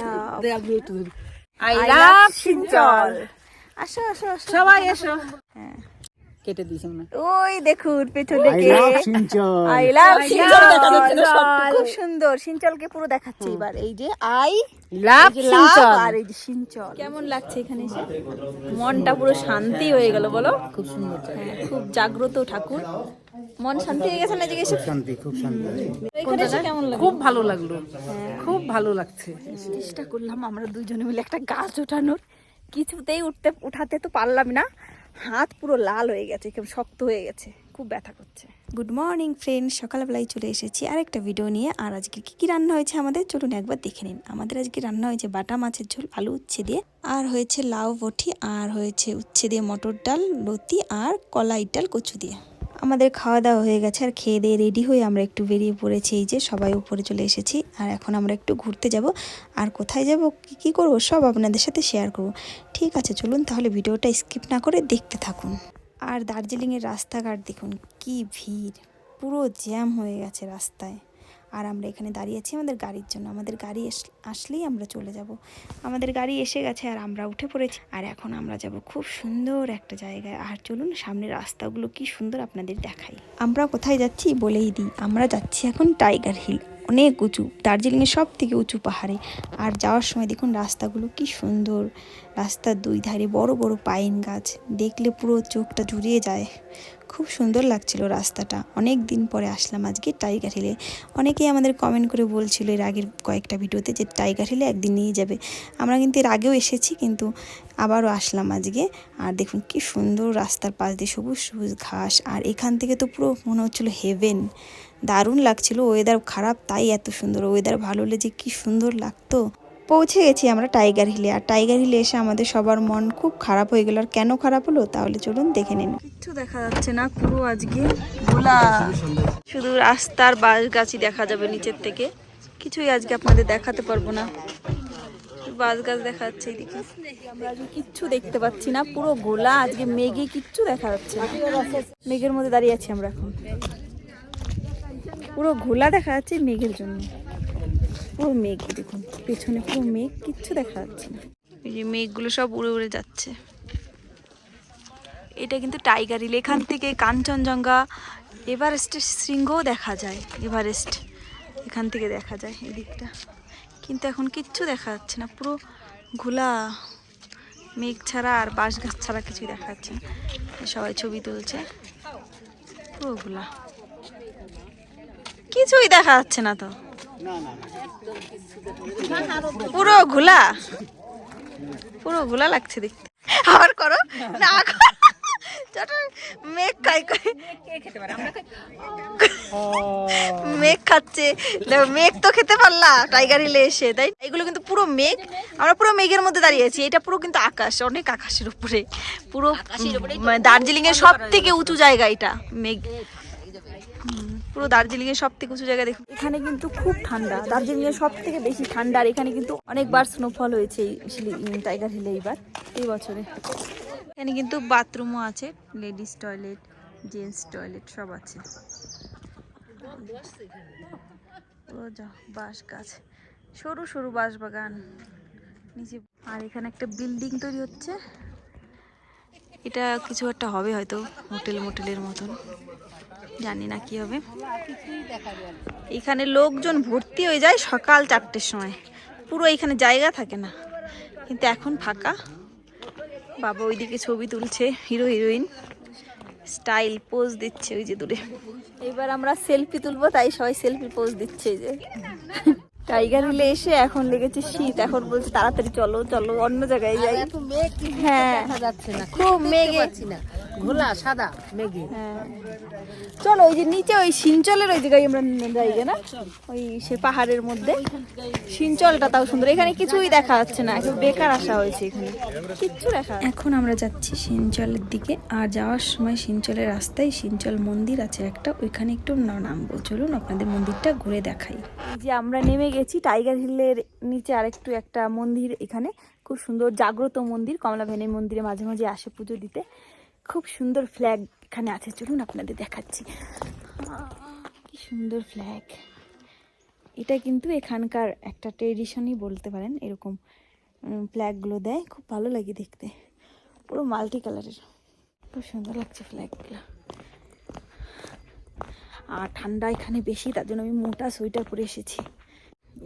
Love I I love Silchar আসো আসো আসো। সবাই এসো। হ্যাঁ। কেটে দিয়েছে মনে ওই দেখুন পেছনে কে আই লাভ। খুব সুন্দর। সিঞ্চলকে পুরো দেখাচ্ছে এবার। এই যে আই লাভ আর এই যে সিঞ্চল কেমন লাগছে এখানে এসে? মনটা পুরো শান্তি হয়ে গেল বলো? খুব সুন্দর হ্যাঁ, খুব জাগ্রত ঠাকুর। মন শান্তি হয়ে গেছে না এসে শান্তি খুব শান্তি। কেমন লাগল? খুব ভালো লাগল। খুব ভালো লাগছে। চেষ্টা করলাম আমরা দুজনে মিলে একটা গাছ ওঠানোর। কিছুতেই উঠতে উঠাতে তো পারলাম না। হাত পুরো লাল হয়ে গেছে কেমন শক্ত হয়ে গেছে। খুব ব্যথা করছে। গুড মর্নিং ফ্রেন্ড সকালবেলায় চলে এসেছি আর একটা ভিডিও নিয়ে। আর আজকে কি কি রান্না হয়েছে আমাদের? চলুন একবার দেখে নিন। আমাদের আজকে রান্না হয়েছে বাটা মাছের ঝোল আলু উচ্ছে দিয়ে। আর হয়েছে লাউ বটি আর হয়েছে উচ্ছে দিয়ে মটর ডাল লতি আর কলাই ডাল কচু দিয়ে। আমাদের খাওয়া দাওয়া হয়ে গেছে, আর খেয়ে দিয়ে রেডি হয়ে আমরা একটু বেরিয়ে পড়েছি। এই যে সবাই উপরে চলে এসেছি, আর এখন আমরা একটু ঘুরতে যাব। আর কোথায় যাব, কি কি করব, সব আপনাদের সাথে শেয়ার করব। ঠিক আছে, চলুন তাহলে ভিডিওটা স্কিপ না করে দেখতে থাকুন। আর দার্জিলিংয়ের রাস্তাঘাট দেখুন, কি ভিড়! পুরো জ্যাম হয়ে গেছে রাস্তায়। আর আমরা এখানে দাঁড়িয়ে আছি আমাদের গাড়ির জন্য। আমাদের গাড়ি আসলেই আমরা চলে যাব। আমাদের গাড়ি এসে গেছে আর আমরা উঠে পড়েছি। আর এখন আমরা যাব খুব সুন্দর একটা জায়গায়। আর চলুন সামনের রাস্তাগুলো কি সুন্দর আপনাদের দেখাই। আমরা কোথায় যাচ্ছি বলেই দিই। আমরা যাচ্ছি এখন টাইগার হিল। অনেক উঁচু। দার্জিলিংয়ের সব থেকে উঁচু পাহাড়ে। আর যাওয়ার সময় দেখুন রাস্তাগুলো কি সুন্দর। রাস্তার দুই ধারে বড় বড় পাইন গাছ। দেখলে পুরো চোখটা জুড়িয়ে যায়। খুব সুন্দর লাগছিল রাস্তাটা। অনেক দিন পরে আসলাম আজকে টাইগার হিলে। অনেকেই আমাদের কমেন্ট করে বলছিল এর আগের কয়েকটা ভিডিওতে যে টাইগার হিলে একদিন নিয়ে যাবে। আমরা কিন্তু এর আগেও এসেছি কিন্তু আবারও আসলাম আজকে। আর দেখুন কি সুন্দর রাস্তার পাশ দিয়ে সবুজ সবুজ ঘাস। আর এখান থেকে তো পুরো মনে হচ্ছিল হেভেন দারুণ লাগছিল ওয়েদার খারাপ তাই এত সুন্দর। ওয়েদার ভালো হলে যে কি সুন্দর লাগতো। পৌঁছে গেছি আমরা টাইগার হিলে। আর টাইগার হিলে এসে আমাদের সবার মন খুব খারাপ হয়ে গেল। আর কেন খারাপ হলো? তাহলে চলুন দেখে নিন। কিচ্ছু দেখা যাচ্ছে না, পুরো আজকে গোলা শুধু রাস্তার বাস গাছই দেখা যাবে নিচের থেকে। কিছুই আজকে আপনাদের দেখাতে পারব না। বাস গাছ দেখা যাচ্ছে আমরা আজকে কিচ্ছু দেখতে পাচ্ছি না, পুরো আজকে মেঘে কিচ্ছু দেখা যাচ্ছে মেঘের মধ্যে দাঁড়িয়ে আছি আমরা এখন। পুরো ঘোলা দেখা যাচ্ছে মেঘের জন্য। পুরো মেঘ, দেখুন, পেছনে পুরো মেঘ, কিচ্ছু দেখা যাচ্ছে না। এই যে মেঘগুলো সব উড়ে উড়ে যাচ্ছে। এটা কিন্তু টাইগার হিল, এখান থেকে কাঞ্চনজঙ্ঘা এভারেস্টের শৃঙ্গও দেখা যায়, এভারেস্ট এখান থেকে দেখা যায় এই দিকটা কিন্তু এখন কিচ্ছু দেখা যাচ্ছে না, পুরো ঘোলা মেঘ ছাড়া আর বাঁশ গাছ ছাড়া কিছুই দেখা যাচ্ছে না। সবাই ছবি তুলছে, পুরো ঘোলা। কিছুই দেখা যাচ্ছে না তো। পুরো ঘোলা। পুরো ঘোলা লাগছে দেখতে। আবার করো। না মেঘ খাই খাই মেঘ খাচ্ছে। মেঘ তো খেতে পারলা টাইগার হিলে এসে তাই? এগুলো কিন্তু পুরো মেঘ। আমরা পুরো মেঘের মধ্যে দাঁড়িয়ে আছি। এটা পুরো কিন্তু আকাশ অনেক আকাশের উপরে। পুরো দার্জিলিং এর সব থেকে উঁচু জায়গা এটা মেঘ। পুরো দার্জিলিং এর সব থেকে উঁচু জায়গা দেখুন। এখানে কিন্তু খুব ঠান্ডা। দার্জিলিং এর সব থেকে বেশি ঠান্ডা আর এখানে কিন্তু অনেকবার স্নোফল হয়েছে এই টাইগার হিলে এইবার এই বছরে। এখানে কিন্তু বাথরুমও আছে লেডিস টয়লেট জেন্টস টয়লেট সব আছে। বাঁশ গাছ। সরু সরু বাঁশ বাগান। নিচে আর এখানে একটা বিল্ডিং তৈরি হচ্ছে। এটা কিছু একটা হবে হয়তো হোটেল মোটেলের মতন। জানি না কি হবে। এখানে লোকজন ভর্তি হয়ে যায় সকাল চারটের সময়। পুরো এখানে জায়গা থাকে না। কিন্তু এখন ফাঁকা। বাবা ওইদিকে ছবি তুলছে, হিরো, হিরোইন। স্টাইল পোজ দিচ্ছে ওই যে দূরে। এবার আমরা সেলফি তুলবো, তাই সবাই সেলফি পোজ দিচ্ছে যে। টাইগার হিলে এসে এখন লেগেছে শীত এখন বলছে তাড়াতাড়ি চলো চলো অন্য জায়গায় যাই। হ্যাঁ। খুব মেঘে ঘোলা সাদা মেঘে। হ্যাঁ। চলো ওই যে নিচে ওই সিঞ্চলের ওই জায়গায় আমরা যাই না? ওই সে পাহাড়ের মধ্যে। সিঞ্চলটা তাও সুন্দর। এখানে কিছুই দেখা যাচ্ছে না। একটু বেকার আসা হয়েছে এখানে। কিচ্ছু দেখা এখন আমরা যাচ্ছি সিঞ্চলের দিকে। আর যাওয়ার সময় সিঞ্চলের রাস্তায় সিঞ্চল মন্দির আছে একটা। ওইখানে একটু না- নামবো। চলুন আপনাদের মন্দিরটা ঘুরে দেখাই। এই যে আমরা নেমে গেছি টাইগার হিলের নিচে আরেকটু একটা মন্দির এখানে। খুব সুন্দর জাগ্রত মন্দির। কমলা ভেনের মন্দিরে মাঝে মাঝে আসে পুজো দিতে। খুব সুন্দর ফ্ল্যাগ এখানে আছে চলুন আপনাদের দেখাচ্ছি। কি সুন্দর ফ্ল্যাগ এটা কিন্তু এখানকার একটা ট্রেডিশনই বলতে পারেন এরকম ফ্ল্যাগগুলো দেয়। খুব ভালো লাগে দেখতে। পুরো মাল্টি কালারের খুব সুন্দর লাগছে ফ্ল্যাগগুলো আর ঠান্ডা এখানে বেশি তার জন্য আমি মোটা সোয়েটার পরে এসেছি।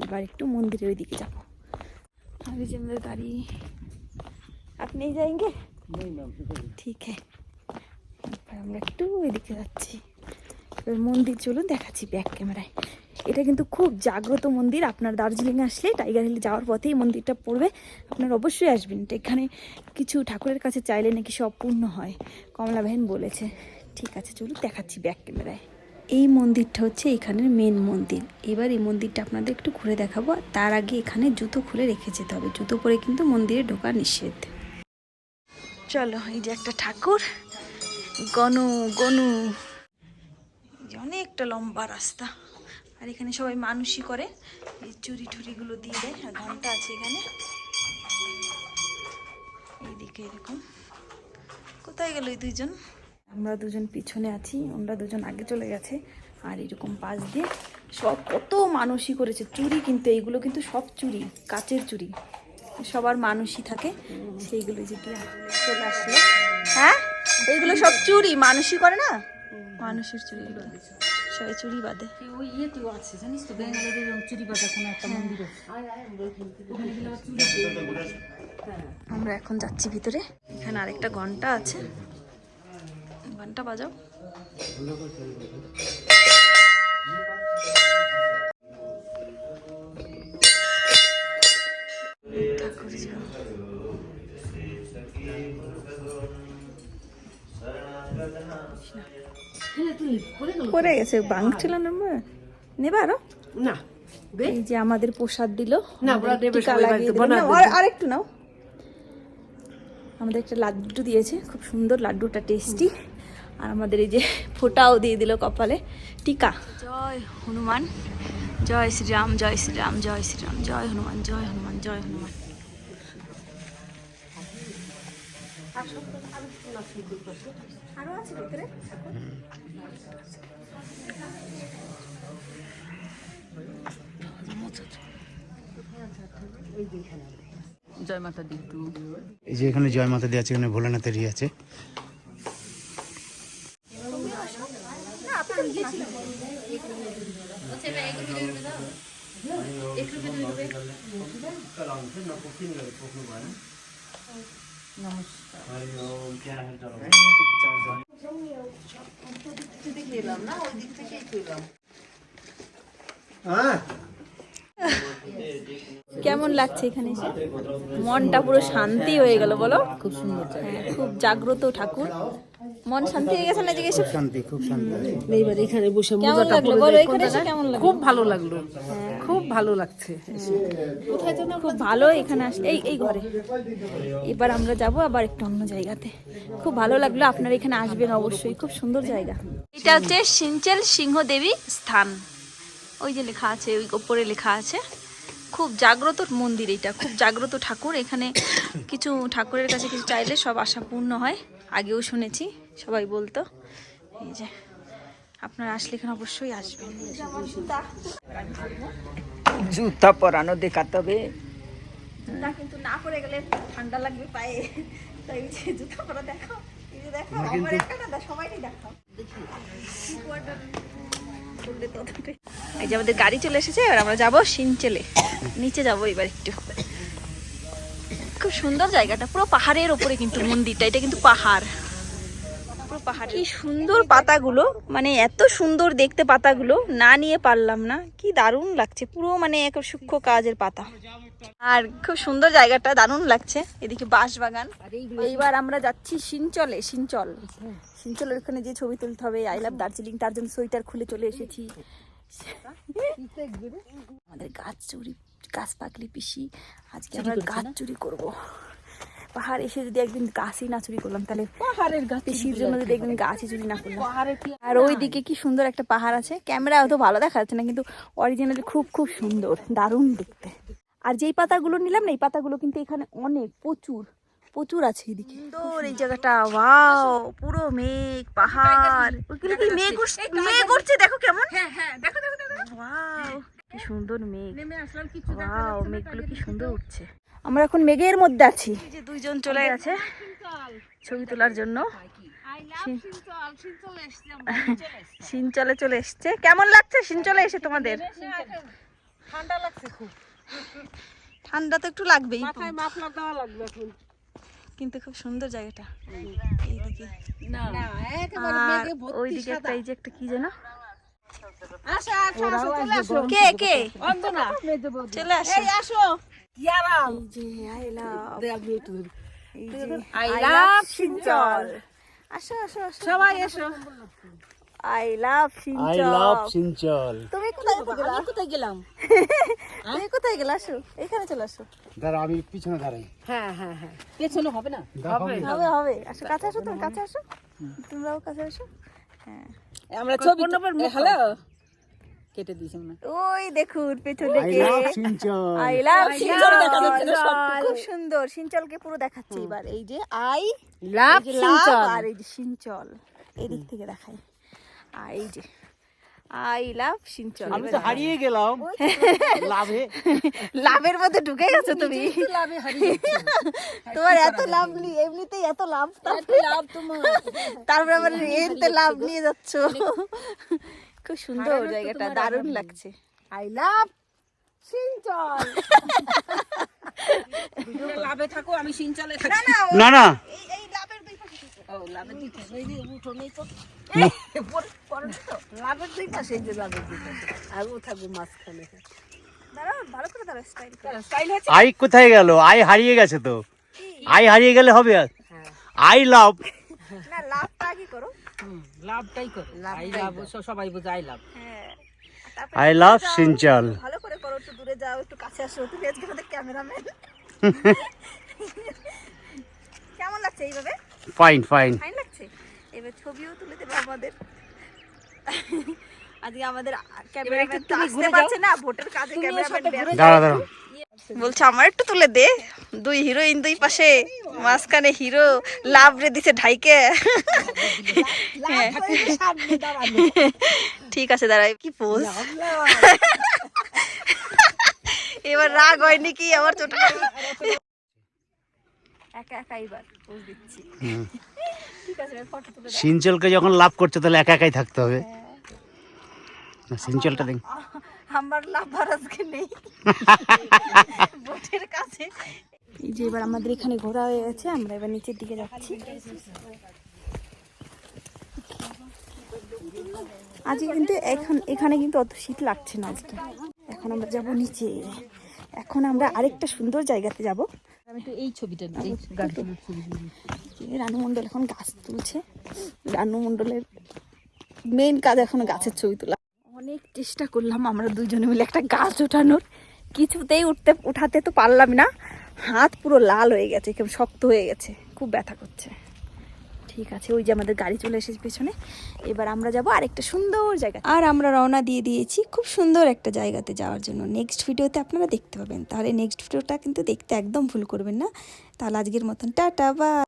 এবার একটু মন্দিরের ওই দিকে যাব এই যে আমাদের গাড়ি। আপনি যাएंगे ঠিক হ্যাঁ এবার আমরা একটু এদিকে যাচ্ছি। এবার মন্দির, চলুন দেখাচ্ছি ব্যাক ক্যামেরায় এটা কিন্তু খুব জাগ্রত মন্দির। আপনার দার্জিলিং আসলে টাইগার হিল যাওয়ার পথেই মন্দিরটা পড়বে। আপনার অবশ্যই আসবেন। এখানে কিছু ঠাকুরের কাছে চাইলে নাকি সব পূর্ণ হয়, কমলা বহেন বলেছে। ঠিক আছে, চলুন দেখাচ্ছি ব্যাক ক্যামেরায় এই মন্দিরটা হচ্ছে এখানের মেন মন্দির। এবার এই মন্দিরটা আপনাদের একটু ঘুরে দেখাবো। তার আগে এখানে জুতো খুলে রেখে যেতে হবে। জুতো পরে কিন্তু মন্দিরে ঢোকা নিষেধ। চলো, এই যে একটা ঠাকুর। গনু গনু। অনেকটা লম্বা রাস্তা। আর এখানে সবাই মানুষই করে। এই চুরি টুরিগুলো দিয়ে দেয় আর ঘণ্টা আছে এখানে। এইদিকে এরকম। কোথায় গেল এই দুইজন? আমরা দুজন পিছনে আছি আমরা দুজন আগে চলে গেছে। আর এরকম পাশ দিয়ে সব কত মানুষই করেছে। চুরি কিন্তু এইগুলো কিন্তু সব চুরি কাচের চুরি। সবার মানুষই থাকে। সেইগুলো যে চলে আসলো। হ্যাঁ? এইগুলো সব চুরি মানুষই করে না? মানুষের চুরি। এগুলো সবাই চুরি বাঁধে ওই ইয়েতেও আছে জানিস তো ব্যাঙ্গালোরের কোনো একটা মন্দির আবার চুরি আমরা এখন যাচ্ছি ভিতরে। এখানে আরেকটা ঘণ্টা আছে। ঘণ্টা বাজাও। ঠাকুর যাও। হ্যাঁ তুই করে গেল পড়ে গেছে বাংছিল নম্বর নেবা আরও? না এই যে আমাদের প্রসাদ দিল। না, আরেকটু নাও। আমাদের একটা লাড্ডু দিয়েছে খুব সুন্দর লাড্ডুটা টেস্টি। আর আমাদের এই যে ফোঁটাও দিয়ে দিল কপালে। টিকা। জয় হনুমান জয় শ্রীরাম জয় শ্রীরাম জয় শ্রীরাম জয় হনুমান জয় হনুমান জয় হনুমান। আরও আছে ভিতরে? জয় মাতা দি এই যে এখানে জয় মাতা দি আছে এখানে ভোলানাথের ইয়ে আছে। नमस्कार হরিওম জয় হরিওম ওই দিক থেকে খেলাম হ্যাঁ কেমন লাগছে এখানে এসে? মনটা পুরো শান্তি হয়ে গেল বলো? খুব সুন্দর খুব জাগ্রত ঠাকুর। মন শান্তি হয়ে গেছে না এসে? শান্তি খুব শান্তি। এইবার এখানে বসে মোজাটা পরে বলো এখানে এসে কেমন লাগল? খুব ভালো লাগল। খুব ভালো লাগছে। খুব ভালো এখানে আসলে এই এই ঘরে। এবার আমরা যাব আবার একটু অন্য জায়গাতে। খুব ভালো লাগল আপনারা এখানে আসবেন অবশ্যই। খুব সুন্দর জায়গা। এটা হচ্ছে সিঞ্চেল সিংহ দেবী স্থান। ওই যে লেখা আছে ওই ওপরে লেখা আছে খুব জাগ্রত মন্দির এটা খুব জাগ্রত ঠাকুর। এখানে কিছু ঠাকুরের কাছে কিছু চাইলে সব আশা পূর্ণ হয়। আগেও শুনেছি সবাই বলতো। এই যে আপনারা আসলে এখানে অবশ্যই আসবেন। জুতা পরানো দেখাতে হবে। না কিন্তু না পরে গেলে ঠান্ডা লাগবে পায়ে। তাই জুতো পরা দেখো দেখো আমার একটা না দা- সবাইকে দেখাও। করলে ততটাই। এই যে আমাদের গাড়ি চলে এসেছে এবার আমরা যাব সিনচেলে। নিচে যাব এবার একটু। খুব সুন্দর জায়গাটা পুরো পাহাড়ের ওপরে কিন্তু মন্দিরটা এটা কিন্তু পাহাড়। পুরো পাহাড় কি সুন্দর পাতাগুলো মানে এত সুন্দর দেখতে পাতাগুলো না নিয়ে পারলাম না। কি দারুণ লাগছে পুরো মানে এক সূক্ষ্ম কাজের পাতা। আর খুব সুন্দর জায়গাটা দারুণ লাগছে এদিকে বাঁশ বাগান এইবার আমরা যাচ্ছি সিনচলে সিনচল। সিনচলের ওখানে যে ছবি তুলতে হবে আই লাভ দার্জিলিং তার জন্য সোয়েটার খুলে চলে এসেছি। আমাদের গাছ চুরি গাছ পাকলি পিসি আজকে আমরা গাছ চুরি করব। পাহাড় এসে যদি একদিন গাছই না চুরি করলাম তাহলে পাহাড়ের গাছ পিসির জন্য যদি একদিন গাছই চুরি না করলাম। আর ওইদিকে কি সুন্দর একটা পাহাড় আছে ক্যামেরা অত ভালো দেখা যাচ্ছে না কিন্তু অরিজিনালি খুব খুব সুন্দর দারুণ দেখতে। আর যেই পাতাগুলো নিলাম না এই পাতাগুলো কিন্তু এখানে অনেক প্রচুর। প্রচুর আছে এদিকে। সুন্দর এই জায়গাটা। ওয়াও পুরো মেঘ পাহাড়। ওইগুলো কি মেঘ উঠছে- মেঘ উঠছে দেখো কেমন। হ্যাঁ হ্যাঁ দেখো দেখো দেখো ওয়াও কি সুন্দর মেঘ। নেমে আসলাম কিছু ওয়াও মেঘগুলো কি সুন্দর উঠছে। আমরা এখন মেঘের মধ্যে আছি। যে দুইজন চলে গেছে ছবি তোলার জন্য। সিনচলে চলে এসছে। কেমন লাগছে? সিনচলে এসে তোমাদের? ঠান্ডা লাগছে খুব। ঠান্ডা তো একটু লাগবেই মাথায় মাফলার দেওয়া লাগবে এখন। কিন্তু খুব সুন্দর জায়গাটা। এইদিকে। ওইদিকে একটা এই যে একটা কি যেন? আসো আসো আসো চলে আসো। কে কে? চলে আসো। এই আসো। ইয়ারাম এই যে আই লাভ এসো আই লাভ সিঞ্চল তুমি কোথায় গেলা? আমি কোথায় গেলাম? তুমি কোথায় গেলা? আসো এখানে চলে আসো। দাঁড়া আমি পিছনে দাঁড়াই। হ্যাঁ হ্যাঁ হ্যাঁ। পেছনে হবে না? হবে? হবে। হবে আসো কাছে আসো তুমি কাছে আসো। তোমরাও কাছে আসো। হ্যাঁ। আমরা ছবি হ্যালো? কেটে দিয়েছি মনে ওই দেখুন পেছনে আই কে? আই লাভ সবটুকু। খুব সুন্দর। সিঞ্চলকে পুরো দেখাচ্ছে এবার। এই যে আই লাভ লাভ আর এই যে সিঞ্চল এদিক থেকে দেখাই। আর এই যে আই লাভ সিঞ্চল আমি তো হারিয়ে গেলাম। লাভে। লাভের মধ্যে ঢুকে গেছো তুমি। লাভে হারিয়ে তোমার এত লাভ নি এমনিতেই এত লাভ তারপরে লাভ তোমার। তারপরে আবার এনতে লাভ নিয়ে যাচ্ছ। খুব সুন্দর জায়গাটা দারুণ লাগছে। আই লাভ সিঞ্চল লাভে থাকো আমি সিঞ্চলে থাকি। না না আই কোথায় গেল? আই হারিয়ে গেছে তো। আই হারিয়ে গেলে হবে আর। I love. না লাভটা কি করো। লাভটাই করো। আই লাভ সবাই বোঝে আই লাভ। হ্যাঁ। আই লাভ সিঞ্চল ভালো করে করো একটু দূরে যাও একটু কাছে আসো। তুমি আজকে আমাদের ক্যামেরাম্যান। কেমন লাগছে এইভাবে? ফাইন ফাইন ফাইন লাগছে এবার ছবিও তুলে দেবো আমাদের আজকে আমাদের ক্যামেরাম্যান তো আসতে পারছে না ভোটের কাজে ক্যামেরাম্যান দাঁড়া দাঁড়া বলছে আমার একটু তুলে দে দুই হিরোইন দুই পাশে মাঝখানে হিরো লাভ রে দিছে ঢাইকে হ্যাঁ। ঠিক আছে দাঁড়াই কি পোজ এবার রাগ হয়নি কি আমার ছোট একা একা এবার পোজ দিচ্ছি। ঠিক আছে ফটো তুলে দাও। যখন লাভ করছে তাহলে একা একাই থাকতে হবে। না, সিঞ্চলটা দেখ। আমার লাভার আজকে নেই। বোটের কাছে। এই যে এবার আমাদের এখানে ঘোরা হয়ে গেছে আমরা এবার নিচের দিকে যাচ্ছি। আজকে কিন্তু এখন এখানে কিন্তু অত শীত লাগছে না আজকে। এখন আমরা যাব নিচে। এখন আমরা আরেকটা সুন্দর জায়গাতে যাব। আমি তো এই ছবিটা এই রানু মণ্ডল এখন গাছ তুলছে। রানু মণ্ডলের মেইন কাজ এখন গাছের ছবি তোলা। অনেক চেষ্টা করলাম আমরা দুজনে মিলে একটা গাছ ওঠানোর। কিছুতেই উঠতে উঠাতে তো পারলাম না। হাত পুরো লাল হয়ে গেছে কেমন শক্ত হয়ে গেছে। খুব ব্যথা করছে। ঠিক আছে, ওই যে আমাদের গাড়ি চলে এসেছে পেছনে। এবার আমরা যাব আরেকটা সুন্দর জায়গা আর আমরা রওনা দিয়ে দিয়েছি খুব সুন্দর একটা জায়গাতে যাওয়ার জন্য। নেক্সট ভিডিওতে আপনারা দেখতে পাবেন। তাহলে নেক্সট ভিডিওটা কিন্তু দেখতে একদম ভুল করবেন না। তাহলে আজকের মতন, টাটা বা